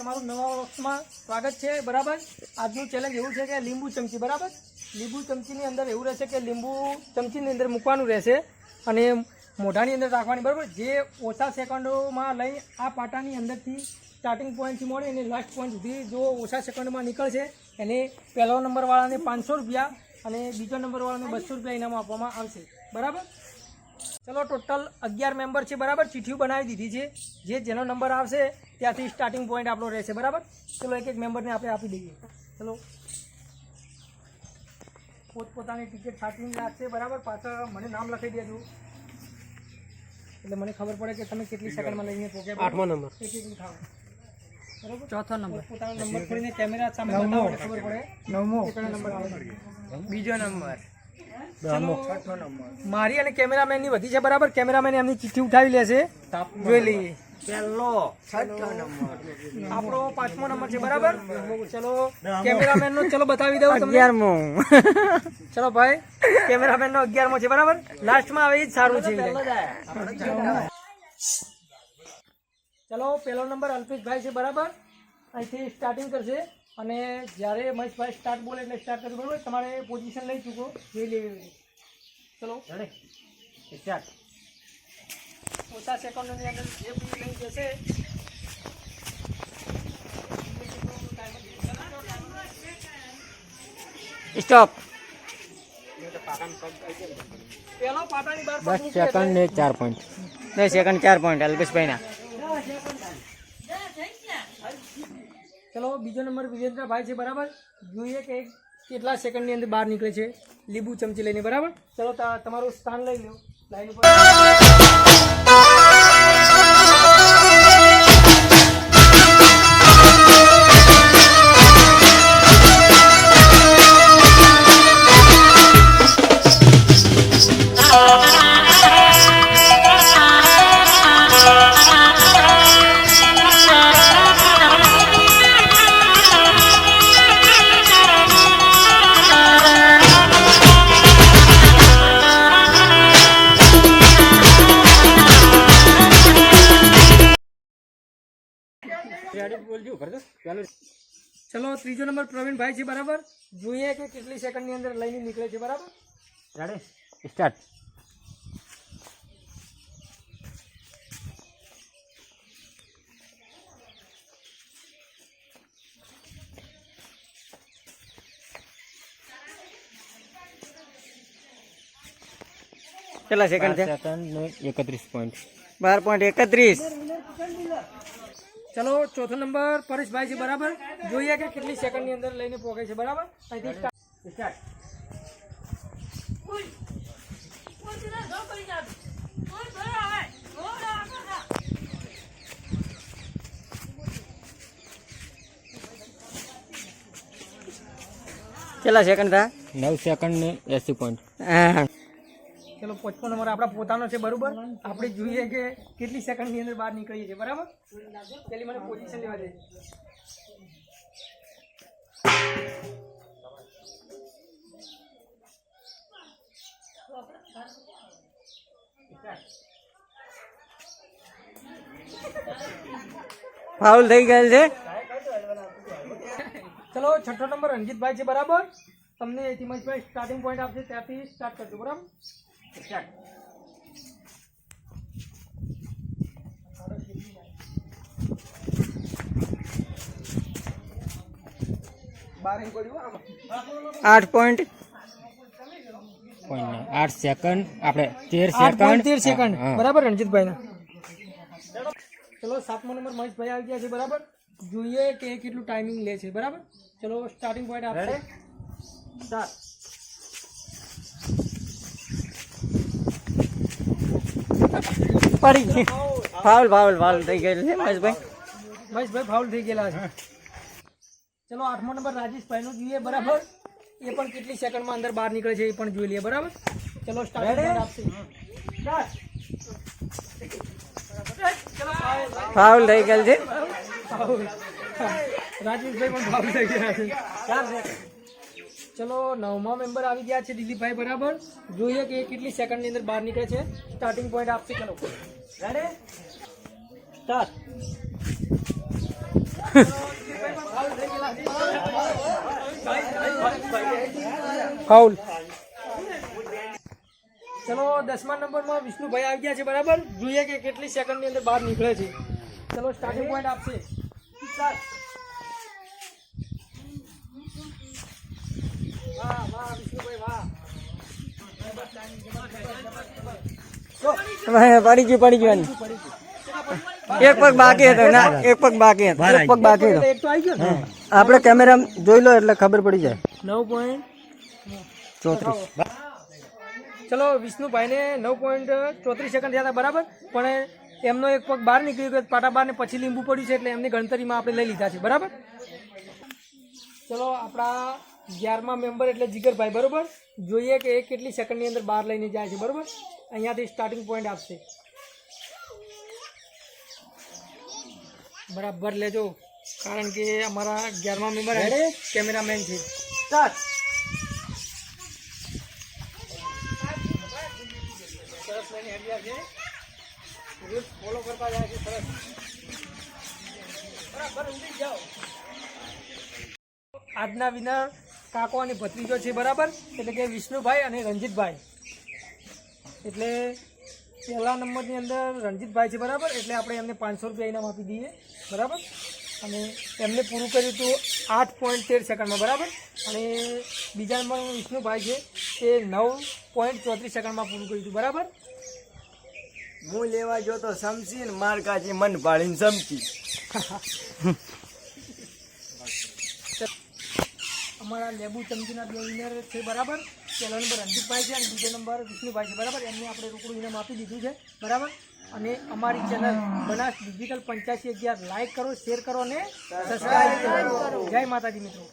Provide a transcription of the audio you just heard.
તમારું નવા વર્ષમાં સ્વાગત છે, બરાબર? આજનું ચેલેન્જ એવું છે કે લીંબુ ચમચી, બરાબર? લીંબુ ચમચીની અંદર એવું રહેશે કે લીંબુ ચમચીની અંદર મૂકવાનું રહેશે અને મોઢાની અંદર રાખવાની, બરાબર? જે ઓછા સેકન્ડોમાં લઈ આ પાટાની અંદરથી સ્ટાર્ટિંગ પોઈન્ટથી મળે અને લાસ્ટ પોઈન્ટ સુધી જો ઓછા સેકન્ડમાં નીકળશે, એને પહેલો નંબરવાળાને પાંચસો રૂપિયા અને બીજો નંબરવાળાને બસો રૂપિયા ઇનામ આપવામાં આવશે, બરાબર? ચલો ટોટલ અગિયાર મેમ્બર છે બરાબર? ચીઠીઓ બનાવી દીધી છે. જે જેનો નંબર આવશે ત્યાંથી સ્ટાર્ટિંગ પોઈન્ટ આપણો રહેશે બરાબર? ચલો એક એક મેમ્બરને આપણે આપી દઈએ. ચલો. પોતપોતાની ટિકિટ સાચવીને રાખશે બરાબર? પાછળ મને નામ લખી દેજો. એટલે મને ખબર પડે કે તમે કેટલી સેકન્ડમાં લઈને પહોંચ્યા આઠમો નંબર એક એક ઉઠાવો. બરાબર? ચોથો નંબર પોતાનો નંબર ખોલીને કેમેરા સામે ખબર પડે નવમો. નંબર આવે બીજો નંબર મારી અને કેમેરામેનની વધી છે બરાબર? કેમેરામેન એમની ચિઠ્ઠી ઉઠાવી લેશે. જોઈ લઈએ. પહેલો છઠ્ઠો નંબર. આપણો પાંચમો નંબર છે બરાબર? ચલો કેમેરામેન નો ચલો બતાવી દઉં તમને. અગિયારમો. ચલો ભાઈ કેમેરામેન નો અગિયારમો છે બરાબર? લાસ્ટમાં આવે એ જ સારું છે ચલો પેલો નંબર અલ્પેશભાઈ છે બરાબર? અહીંથી સ્ટાર્ટિંગ કરશે. અને જ્યારે મહેશભાઈ સ્ટાર્ટ બોલે એટલે સ્ટાર્ટ કરે બરાબર તમારે પોઝિશન લઈ ચૂકો. જે લેવી ચલો. સ્ટાર્ટ ઓછા સેકન્ડની અંદર જે બી લઈ જશે. સ્ટોપ એટલે- સેકન્ડ ને ચાર પોઈન્ટ સેકન્ડ ચાર પોઈન્ટ અલ્પેશભાઈ ચલો, બીજો નંબર વિજેન્દ્રભાઈ છે, બરાબર? જોઈએ કે કેટલા સેકન્ડની અંદર બહાર નીકળે છે. લીંબુ ચમચી લઈને, બરાબર? ચલો તમારું સ્થાન લઈ લો લાઈન ઉપર. ચલો ત્રીજો નંબર પ્રવીણભાઈ છે બરાબર? જોઈએ કે કેટલી સેકન્ડની અંદર લઈને નીકળે છે બરાબર? સ્ટાર્ટ કેટલા સેકન્ડ છે? એકત્રીસ પોઈન્ટ બાર પોઈન્ટ એકત્રીસ. ચલો ચોથો નંબર પરેશભાઈ છે બરાબર જોઈએ કે કેટલી સેકન્ડની અંદર લઈને પહોંચે છે બરાબર અહીંથી start. સ્ટાર્ટ કેટલા સેકન્ડ થયા નવ સેકન્ડ ને એસી પોઈન્ટ ચલો પાંચમો નંબર આપણા પોતાનો છે બરોબર? આપણે જોઈએ કે કેટલી સેકન્ડની અંદર બહાર નીકળીએ છીએ બરાબર? પેલી મને પોઝિશન લેવા દે. ફાઉલ થઈ ગયેલ છે. ચલો છઠ્ઠો નંબર રણજીતભાઈ છે બરાબર? તમને હિમાંશભાઈ સ્ટાર્ટિંગ પોઈન્ટ આપશે ત્યાંથી સ્ટાર્ટ કરજો બરાબર? આઠ પોઈન્ટ આઠ સેકન્ડ આપણે તેર આઠ point તેર સેકન્ડ હા. બરાબર રણજીતભાઈ ચલો સાતમો નંબર મહેશભાઈ આવી ગયા છે બરાબર? જોઈએ કે એ કેટલું ટાઈમિંગ લે છે બરાબર? ચલો સ્ટાર્ટિંગ પોઈન્ટ આપશે. સ્ટાર્ટ પડી ગઈ. ફાઉલ ફાઉલ ફાઉલ થઈ ગયેલ છે મહેશભાઈ. મહેશભાઈ ફાઉલ થઈ ગયેલા છે. ચલો આઠમો નંબર રાજેશભાઈ નો જોઈએ બરાબર? એ પણ કેટલી સેકન્ડમાં અંદર બહાર નીકળે છે એ પણ જોઈ લઈએ બરાબર? ચલો સ્ટાર્ટ. ફાઉલ થઈ ગયેલ છે. રાજેશભાઈ પણ ફાઉલ થઈ ગયા છે. ચલો નવમા મેમ્બર આવી ગયા છે દિલીપભાઈ બરાબર? જોઈએ કે એ કેટલી સેકન્ડની અંદર બહાર નીકળે છે. સ્ટાર્ટિંગ પોઈન્ટ આપશે ચલો રેડી સ્ટાર્ટ ફાઉલ ચલો દસમા નંબરમાં વિષ્ણુભાઈ આવી ગયા છે બરાબર? જોઈએ કે કેટલી સેકન્ડની અંદર બહાર નીકળે છે. ચલો સ્ટાર્ટિંગ પોઈન્ટ આપશે. વાહ વાહ વિષ્ણુભાઈ વાહ. પડી ગયું પડી ગયું. એક પગ બાકી હતો ના એક પગ બાકી હતો એક પગ બાકી હતો. એક તો આવી ગયો ને? આપણે કેમેરા જોઈ લો એટલે ખબર પડી જાય. નવ પોઈન્ટ ચોત્રીસ. ચલો વિષ્ણુભાઈને નવ પોઈન્ટ ચોત્રીસ સેકન્ડ થયા હતા બરાબર? પણ એમનો એક પગ બહાર નીકળી ગયો પાટા બહાર ને પછી લીંબુ પડ્યું છે એટલે એમની ગણતરીમાં આપણે લઈ લીધા છે બરાબર? ચલો આપણા અગિયારમા મેમ્બર એટલે જીગરભાઈ બરાબર? જોઈએ કે એ કેટલી સેકન્ડની અંદર બહાર લઈને જાય છે બરાબર? અહીંયાથી સ્ટાર્ટિંગ પોઈન્ટ આપશે. બરાબર લેજો. કારણ કે અમારા અગિયારમા મેમ્બર કેમેરામેન છે. સ્ટાર્ટ સરસ લઈને હેડ્યા છે. રૂલ્સ ફોલો કરતા જાય છે સરસ. બરાબર જાઓ. આજના વિનર કાકો અને ભત્રીજો છે બરાબર? એટલે કે વિષ્ણુભાઈ અને રણજીતભાઈ એટલે પહેલા નંબરની અંદર રણજીતભાઈ છે બરાબર? એટલે આપણે એમને પાંચસો રૂપિયા ઇનામ આપી દઈએ બરાબર? અને એમને પૂરું કર્યું હતું આઠ પોઈન્ટ તેર સેકન્ડમાં બરાબર? અને બીજા નંબર વિષ્ણુભાઈ છે તે નવ પોઈન્ટ ચોત્રીસ સેકન્ડમાં પૂરું કર્યું હતું બરાબર? હું લેવા જો તો સમસી ને માર કાચી મન પાડીને સમજી. અમારા લેબુ ચમચીના બે વિનર છે, બરાબર? પહેલો નંબર રણજીતભાઈ છે અને બીજો નંબર વિષ્ણુભાઈ છે, બરાબર? એમને આપણે રોકડું ઇનામ આપી દીધું છે, બરાબર? અને અમારી ચેનલ બનાસ ડિજિટલ પંચ્યાસી અગિયાર લાઇક કરો શેર કરો અને સબસ્ક્રાઈબ કરો. જય માતાજી મિત્રો.